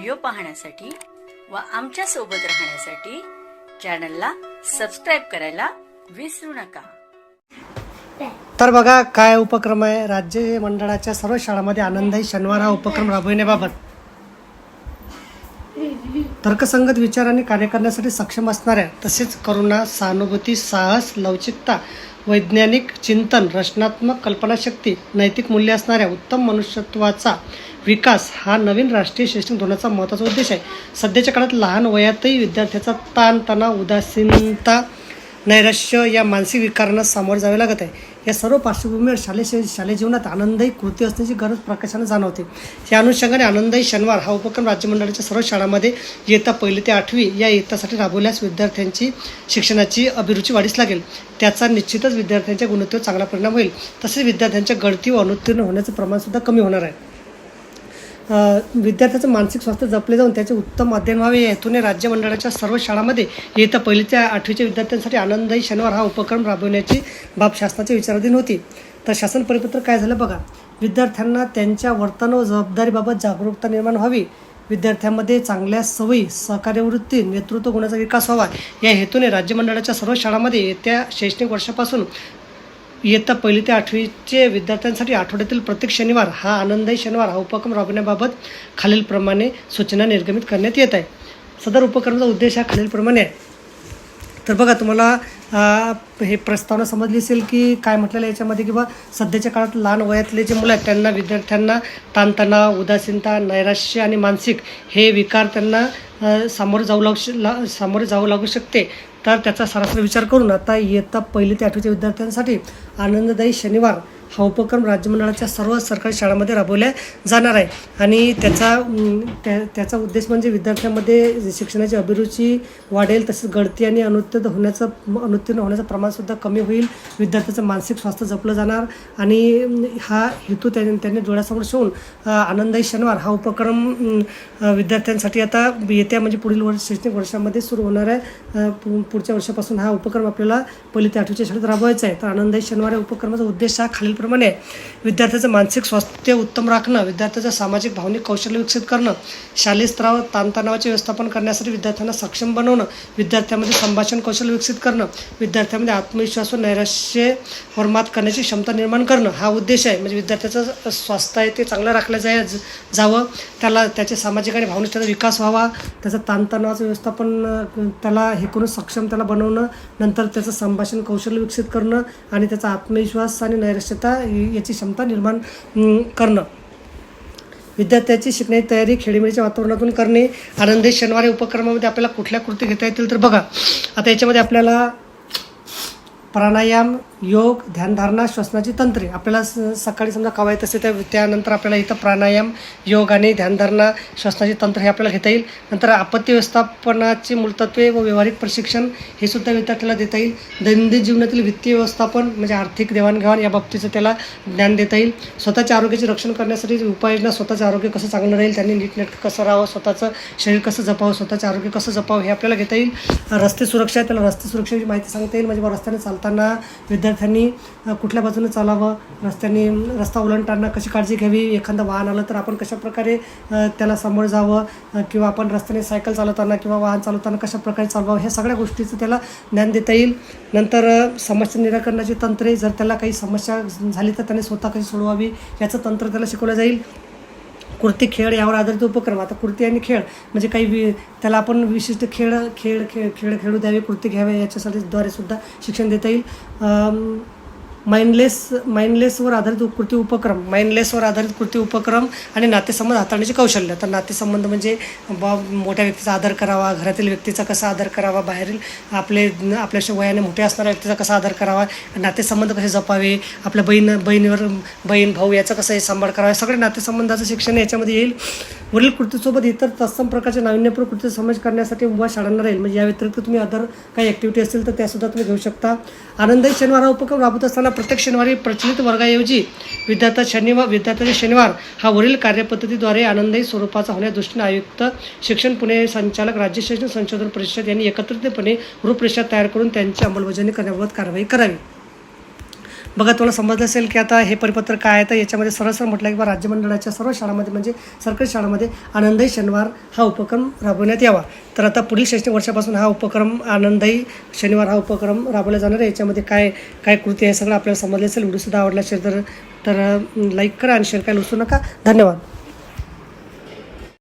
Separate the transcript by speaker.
Speaker 1: Video पाहण्यासाठी व आमच्यासोबत राहण्यासाठी चॅनलला सबस्क्राईब करायला विसरू नका.
Speaker 2: तर बघा काय उपक्रम आहे? राज्य मंडळाच्या सर्व शाळांमध्ये आनंद शनिवार हा उपक्रम राबविण्याबाबत. तर्कसंगत विचार आणि कार्य करण्यासाठी सक्षम असणाऱ्या तसेच करुणा सहानुभूती साहस लवचिकता वैज्ञानिक चिंतन रचनात्मक कल्पनाशक्ती नैतिक मूल्य असणाऱ्या उत्तम मनुष्यत्वाचा विकास हा नवीन राष्ट्रीय शैक्षणिक धोरणाचा महत्त्वाचा उद्देश आहे. सध्याच्या काळात लहान वयातही विद्यार्थ्याचा ताणतणाव उदासीनता नैराश्य या मानसिक विकारांना सामोरे जावे लागत आहे. या सर्व पार्श्वभूमीवर शालेय शालेय जीवनात आनंदही कृती असण्याची गरज प्रकाशानं जाणवते. या अनुषंगाने आनंदही शनिवार हा उपक्रम राज्यमंडळाच्या सर्व शाळांमध्ये इयत्ता पहिली ते आठवी या इयत्तासाठी राबवल्यास विद्यार्थ्यांची शिक्षणाची अभिरुची वाढीस लागेल. त्याचा निश्चितच विद्यार्थ्यांच्या गुणवत्तेवर चांगला परिणाम होईल. तसेच विद्यार्थ्यांच्या गळती व अनुत्तीर्ण होण्याचं प्रमाणसुद्धा कमी होणार आहे. विद्यार्थ्याचं मानसिक स्वास्थ्य जपले जाऊन त्याचे उत्तम अध्ययन व्हावे. या हेतूने राज्य मंडळाच्या सर्व शाळांमध्ये येत्या पहिलीच्या आठवीच्या विद्यार्थ्यांसाठी आनंदही शनिवार हा उपक्रम राबवण्याची बाब शासनाच्या विचाराधीन होती. तर शासन परिपत्रक काय झालं बघा. विद्यार्थ्यांना त्यांच्या वर्तन व जबाबदारीबाबत जागरूकता निर्माण व्हावी. विद्यार्थ्यांमध्ये चांगल्या सवयी सहकार्य वृत्ती नेतृत्व गुणाचा विकास व्हावा. या हेतूने राज्य मंडळाच्या सर्व शाळांमध्ये येत्या शैक्षणिक वर्षापासून इयत्ता पहिली ते आठवीचे विद्यार्थ्यांसाठी आठवड्यातील प्रत्येक शनिवार हा आनंदही शनिवार. हा उपक्रम राबवण्याबाबत खालीलप्रमाणे सूचना निर्गमित करण्यात येत आहे. सदर उपक्रमाचा उद्देश हा खालीलप्रमाणे आहे. तर बघा तुम्हाला आ, हे प्रस्तावना समजली असेल की काय म्हटलेलं आहे याच्यामध्ये किंवा सध्याच्या काळात लहान वयातले जे मुलं आहेत त्यांना विद्यार्थ्यांना ताणतणाव उदासीनता नैराश्य आणि मानसिक हे विकार त्यांना सामोरं सामोरे जाऊ लागू श ला सामोरे जावं लागू शकते. तर त्याचा सरासरी विचार करून आता इयत्ता पहिली ते आठवीच्या विद्यार्थ्यांसाठी आनंददायी शनिवार हा उपक्रम राज्य मंडळाच्या सर्व सरकारी शाळांमध्ये राबवल्या जाणार आहे. आणि त्याचा त्या त्याचा उद्देश म्हणजे विद्यार्थ्यांमध्ये शिक्षणाची अभिरुची वाढेल तसेच गळती आणि अनुत्तीर्ण होण्याचं अनुत्तीर्ण होण्याचं प्रमाणसुद्धा कमी होईल. विद्यार्थ्याचं मानसिक स्वास्थ्य जपलं जाणार. आणि हा हेतू त्या त्यांनी डोळ्यासमोर ठेवून आनंदाई शनिवार हा उपक्रम विद्यार्थ्यांसाठी आता येत्या म्हणजे पुढील वर्ष शैक्षणिक वर्षामध्ये सुरू होणार आहे. पु- पुढच्या वर्षापासून हा उपक्रम आपल्याला पहिली ते आठवीच्या शाळेत राबवायचा आहे. तर आनंदाई शनिवार या उपक्रमाचा उद्देश हा खालील आहे विद्यार्थ्याचं मानसिक स्वास्थ्य उत्तम राखणं विद्यार्थ्याचं सामाजिक भावनिक कौशल्य विकसित करणं शालेय स्तरावर ताणतणावाचे व्यवस्थापन करण्यासाठी विद्यार्थ्यांना सक्षम बनवणं विद्यार्थ्यामध्ये संभाषण कौशल्य विकसित करणं विद्यार्थ्यामध्ये आत्मविश्वास व नैराश्यवर मात करण्याची क्षमता निर्माण करणं हा उद्देश आहे. म्हणजे विद्यार्थ्याचं स्वास्थ्य आहे ते चांगलं राखलं जाय जावं त्याला त्याचे सामाजिक आणि भावनिक त्याचा विकास व्हावा त्याचं ताणतणावाचं व्यवस्थापन त्याला हे करून सक्षम त्याला बनवणं नंतर त्याचं संभाषण कौशल्य विकसित करणं आणि त्याचा आत्मविश्वास आणि नैराश्यता क्षमता याची क्षमता निर्माण करणं. विद्यार्थ्याची शिकण्याची तयारी खेळीमेळीच्या वातावरणातून करणे आनंदी शनिवारी उपक्रमामध्ये आपल्याला कुठल्या कृती घेता येतील तर बघा. आता याच्यामध्ये आपल्याला प्राणायाम योग ध्यानधारणा श्वसनाची तंत्रे. आपल्याला स सकाळी समजा कवायत असते त्या त्यानंतर आपल्याला इथं प्राणायाम योग आणि ध्यानधारणा श्वसनाची तंत्र हे आपल्याला घेता येईल. नंतर आपत्ती व्यवस्थापनाची मूलतत्वे व व्यावहारिक प्रशिक्षण हे सुद्धा विद्यार्थ्याला देता येईल. दैनंदिन जीवनातील वित्तीय व्यवस्थापन म्हणजे आर्थिक देवाणघेवाण या बाबतीचं त्याला ज्ञान देता येईल. स्वतःच्या आरोग्याचे रक्षण करण्यासाठी उपाययोजना स्वतःचं आरोग्य कसं चांगलं राहील त्यांनी नीटनेटकं कसं राहावं स्वतःचं शरीर कसं जपावं स्वतःचं आरोग्य कसं जपावं हे आपल्याला घेता येईल. रस्ते सुरक्षा त्याला रस्ते सुरक्षेची माहिती सांगता येईल. म्हणजे रस्त्याने रस्त्याने चालताना विद्यार्थ्यांनी कुठल्या बाजूने चालावं रस्त्याने रस्ता ओलांडताना कशी काळजी घ्यावी एखादं वाहन आलं तर आपण कशाप्रकारे त्याला समोर जावं किंवा आपण रस्त्याने सायकल चालवताना किंवा वाहन चालवताना कशाप्रकारे चालवावं ह्या सगळ्या गोष्टीचं त्याला ज्ञान देता येईल. नंतर समस्या निराकरणाची तंत्रे जर त्याला काही समस्या झाली तर त्याने स्वतः कशी सोडवावी याचं तंत्र त्याला शिकवलं जाईल. कुर्ती खेळ यावर आधारित उपक्रम. आता कुर्ती आणि खेळ म्हणजे काही वि त्याला आपण विशिष्ट खेळ खेळ खेळ खेळ खेळू द्यावे कुर्ती घ्यावे याच्यासाठी द्वारे सुद्धा शिक्षण देता येईल. माइंडलेस माइंडलेसवर आधारित कृती उपक्रम माइंडलेसवर आधारित कृती उपक्रम आणि नातेसंबंध हाताळण्याचे कौशल्य. तर नातेसंबंध म्हणजे बा मोठ्या व्यक्तीचा आदर करावा घरातील व्यक्तीचा कसा आदर करावा बाहेरील आपले आपल्याशी वयाने मोठे असणाऱ्या व्यक्तीचा कसा आदर करावा नातेसंबंध कसे जपावे आपल्या बहीण बहिणीवर बहीण भाऊ याचा कसं हे सांभाळ करावा सगळे नातेसंबंधाचं शिक्षण याच्यामध्ये येईल. वरील कृतीसोबत इतर तत्सम प्रकारच्या नाविन्यपूर्ण कृती समाज करण्यासाठी उभा शाळांना राहील. म्हणजे या व्यतिरिक्त तुम्ही अदर काही ॲक्टिव्हिटी असतील तर त्यासुद्धा तुम्ही घेऊ शकता. आनंदही शनिवार उपक्रम राबवत असताना प्रत्येक शनिवारी प्रचलित वर्गाऐवजी विद्यार्थ्या शनिवार विद्यार्थ्याचे शनिवार हा वरील कार्यपद्धतीद्वारे आनंदही स्वरूपाचा होण्याच्या दृष्टीने आयुक्त शिक्षण पुणे संचालक राज्य शैक्षणिक संशोधन परिषद यांनी एकत्रितपणे रूपरेषा तयार करून त्यांची अंमलबजावणी करण्याबाबत कारवाई करावी. बघा तुला समजलं असेल की आता हे परिपत्र काय आहे तर याच्यामध्ये सरसर म्हटलं की राज्यमंडळाच्या राज्य मंडळाच्या सर्व शाळांमध्ये म्हणजे सरकारी शाळांमध्ये आनंदही शनिवार हा उपक्रम राबवण्यात यावा. तर आता पुढील शैक्षणिक वर्षापासून हा उपक्रम आनंदही शनिवार हा उपक्रम राबवला जाणार आहे. याच्यामध्ये काय काय कृती आहे सगळं आपल्याला समजलं असेल. व्हिडिओसुद्धा आवडला असेल तर तर लाईक करा आणि शेअर करायला विसरू नका. धन्यवाद.